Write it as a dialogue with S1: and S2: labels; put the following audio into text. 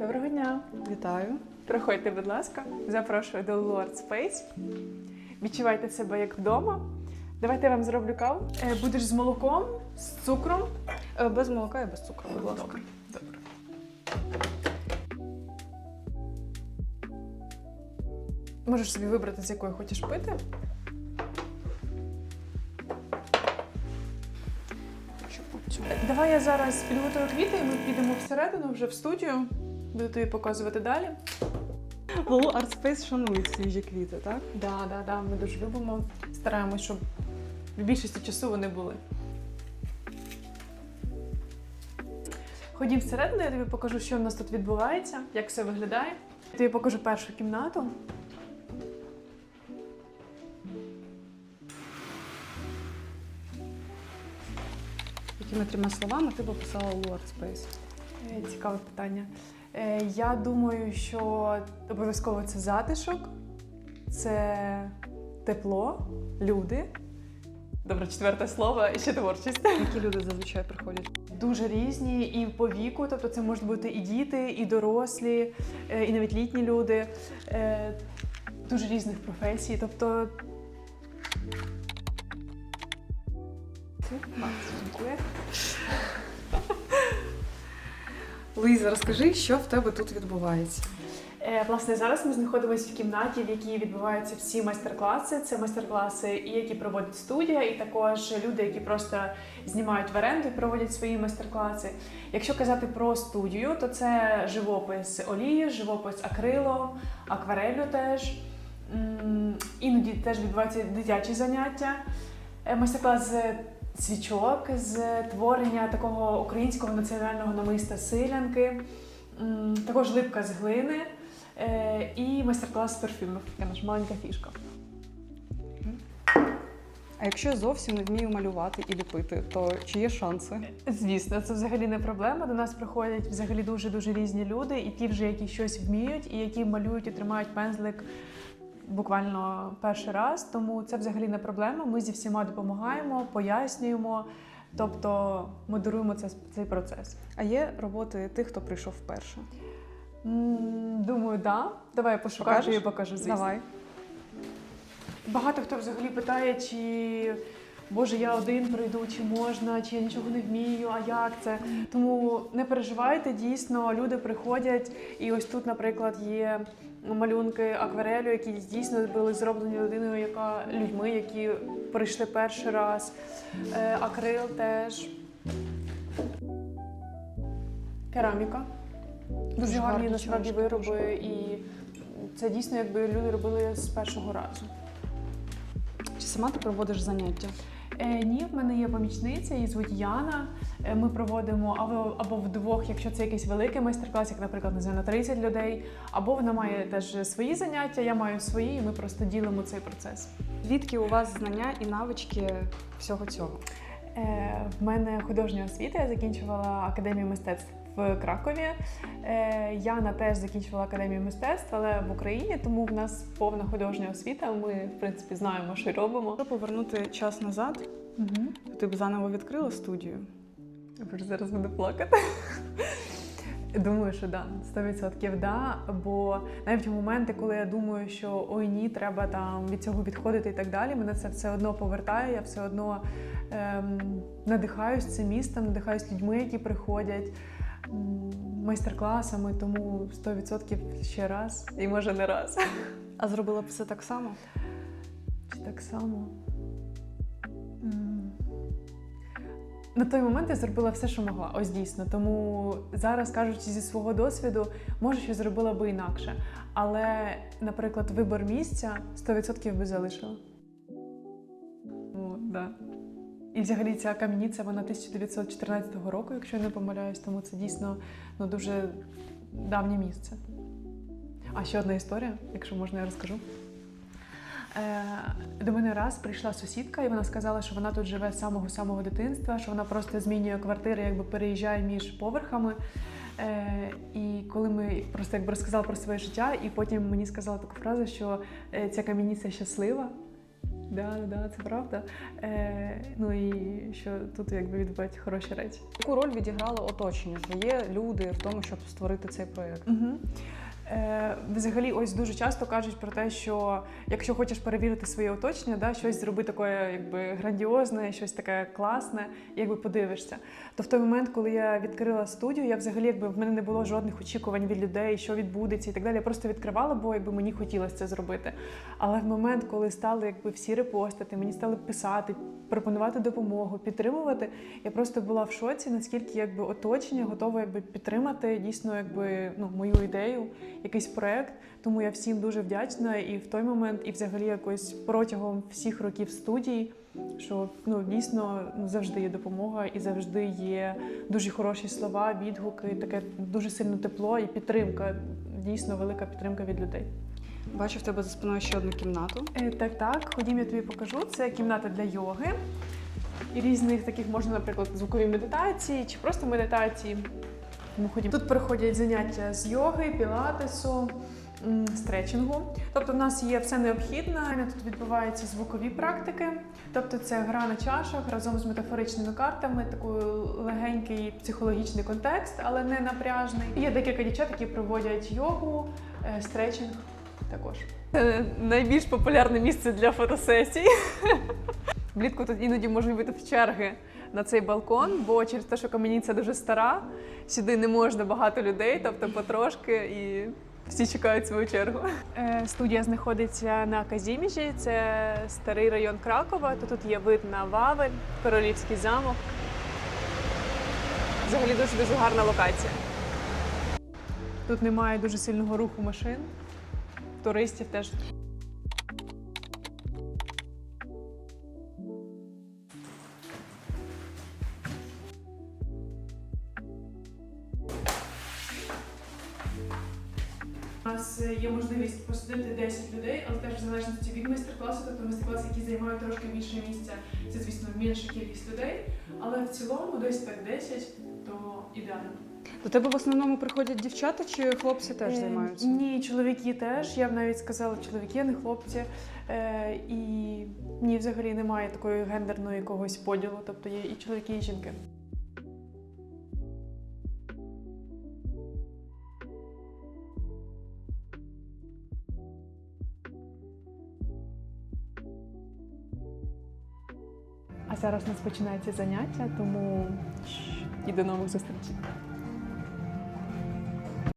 S1: Доброго дня.
S2: Вітаю.
S1: Проходьте, будь ласка. Запрошую до Lord Space. Відчувайте себе як вдома. Давайте я вам зроблю каву. Е, Будеш з молоком, з цукром.
S2: Е, Без молока і без цукру, будь ласка.
S1: Добре. Добре. Можеш собі вибрати, з якої хочеш пити. Давай я зараз підготую квіти, і ми підемо всередину вже в студію. Буду тобі показувати далі.
S2: Art Space шанують свіжі квіти, так?
S1: Да, да, да, ми дуже любимо. Стараємось, щоб в більшості часу вони були. Ходім всередину, я тобі покажу, що в нас тут відбувається, як все виглядає. Я тобі покажу першу кімнату.
S2: Якими трьома словами ти б описала Space?
S1: Е, Цікаве питання. Е, Я думаю, що обов'язково це затишок, це тепло, люди. Добре, четверте слово і ще творчість.
S2: Які люди зазвичай приходять?
S1: Дуже різні і по віку, тобто це можуть бути і діти, і дорослі, е, і навіть літні люди, е, дуже різних професій. Тобто. Дякую.
S2: Луїза, розкажи, що в тебе тут відбувається?
S1: Е, Власне, зараз ми знаходимося в кімнаті, в якій відбуваються всі майстер-класи. Це майстер-класи, і які проводить студія, і також люди, які просто знімають в оренду і проводять свої майстер-класи. Якщо казати про студію, то це живопис олії, живопис акрилом, акварелю теж. Іноді теж відбуваються дитячі заняття. Е, Майстер-клас свічок, з творення такого українського національного намиста силянки, також липка з глини. Е, і майстер-клас з парфюмів. Така наша маленька фішка.
S2: А якщо я зовсім не вмію малювати і ліпити, то чи є шанси?
S1: Звісно, це взагалі не проблема. До нас приходять взагалі дуже дуже різні люди, і ті, вже які щось вміють, і які малюють і тримають пензлик буквально перший раз. Тому це взагалі не проблема. Ми зі всіма допомагаємо, пояснюємо, тобто модеруємо це, цей процес.
S2: А є роботи тих, хто прийшов вперше?
S1: М, Думаю, да. Давай я пошукаю
S2: Покажеш?
S1: і покажу. Звісно.
S2: Давай.
S1: Багато хто взагалі питає, чи Боже, я один прийду, чи можна, чи я нічого не вмію, а як це. Тому не переживайте, дійсно, люди приходять. І ось тут, наприклад, є малюнки акварелю, які дійсно були зроблені людиною, яка людьми, які прийшли перший раз. Е, акрил теж. Кераміка. Дуже гарні насправді вироби, і це дійсно якби люди робили з першого разу.
S2: Чи сама ти проводиш заняття?
S1: Е, ні, в мене є помічниця, її звуть Яна. Е, Ми проводимо або, або вдвох, якщо це якийсь великий майстер-клас, як, наприклад, не знаю, на 30 людей, або вона має теж свої заняття, я маю свої, і ми просто ділимо цей процес.
S2: Звідки у вас знання і навички всього цього?
S1: Е, в мене художня освіта, я закінчувала академію мистецтв в Кракові. Е, Яна теж закінчувала академію мистецтв, але в Україні, тому в нас повна художня освіта. Ми, в принципі, знаємо, що й робимо.
S2: Якщо повернути час назад,
S1: Угу.
S2: ти б заново відкрила студію.
S1: Я вже зараз буду плакати. Думаю, що да, 100% да. Бо навіть у моменти, коли я думаю, що ой ні, треба там від цього відходити і так далі, мене це все одно повертає, я все одно ем, надихаюсь цим містом, надихаюсь людьми, які приходять, майстер-класами, тому 100% ще раз і може не раз.
S2: А зробила б все так само?
S1: Чи так само? На той момент я зробила все, що могла. Ось дійсно. Тому зараз, кажучи зі свого досвіду, може, що зробила би інакше. Але, наприклад, вибор місця 100% би залишила. О, да. І взагалі ця кам'яниця, вона 1914 року, якщо я не помиляюсь, тому це дійсно ну, дуже давнє місце. А ще одна історія, якщо можна, я розкажу. Е, До мене раз прийшла сусідка, і вона сказала, що вона тут живе з самого-самого дитинства, що вона просто змінює квартири, якби переїжджає між поверхами. Е, І коли ми просто якби розказала про своє життя, і потім мені сказала таку фразу, що е, ця кам'яниця щаслива. Да, да, це правда. Е, ну і що тут якби відбувають хороші речі.
S2: Яку роль відіграло оточення твоє люди в тому, щоб створити цей проєкт?
S1: Угу. Е, взагалі, ось дуже часто кажуть про те, що якщо хочеш перевірити своє оточення, да, щось зробити таке якби грандіозне, щось таке класне, якби подивишся. То в той момент, коли я відкрила студію, я взагалі якби в мене не було жодних очікувань від людей, що відбудеться і так далі. Я просто відкривала, бо якби мені хотілося це зробити. Але в момент, коли стали якби всі репостити, мені стали писати, пропонувати допомогу, підтримувати, я просто була в шоці, наскільки якби оточення готове якби підтримати дійсно якби ну мою ідею, якийсь проект. Тому я всім дуже вдячна і в той момент, і взагалі якось протягом всіх років студії, що ну дійсно ну, завжди є допомога і завжди є дуже хороші слова, відгуки, таке дуже сильне тепло і підтримка. Дійсно велика підтримка від людей.
S2: Бачу в тебе за спиною ще одну кімнату.
S1: Е, Так, так, ходім, я тобі покажу. Це кімната для йоги. І різних таких можна, наприклад, звукові медитації чи просто медитації. Тому ходім. Тут проходять заняття з йоги, пілатесу, м, стретчингу. Тобто, в нас є все необхідне. Тут відбуваються звукові практики. Тобто, це гра на чашах разом з метафоричними картами, такий легенький психологічний контекст, але не напряжний. Є декілька дівчат, які проводять йогу, е, стретчинг також. Це найбільш популярне місце для фотосесій. Влітку тут іноді можуть бути в черги на цей балкон, бо через те, що кам'яниця дуже стара, сюди не можна багато людей, тобто потрошки і всі чекають свою чергу. Е, Студія знаходиться на Казіміжі, це старий район Кракова. То тут є вид на Вавель, Королівський замок. Взагалі дуже дуже гарна локація. Тут немає дуже сильного руху машин, туристів теж. У нас е, є можливість посадити 10 людей, але теж в залежності від майстер-класу, тобто майстер-класи, які займають трошки більше місця, це, звісно, менша кількість людей. Але в цілому десь так 10, то ідеально.
S2: До тебе в основному приходять дівчата чи хлопці теж
S1: Е,
S2: займаються?
S1: Ні, чоловіки теж. Я б навіть сказала, чоловіки, а не хлопці. Е, і ні, взагалі немає такої гендерної якогось поділу, тобто є і чоловіки, і жінки. Зараз у нас починається заняття, тому і до нових зустрічей.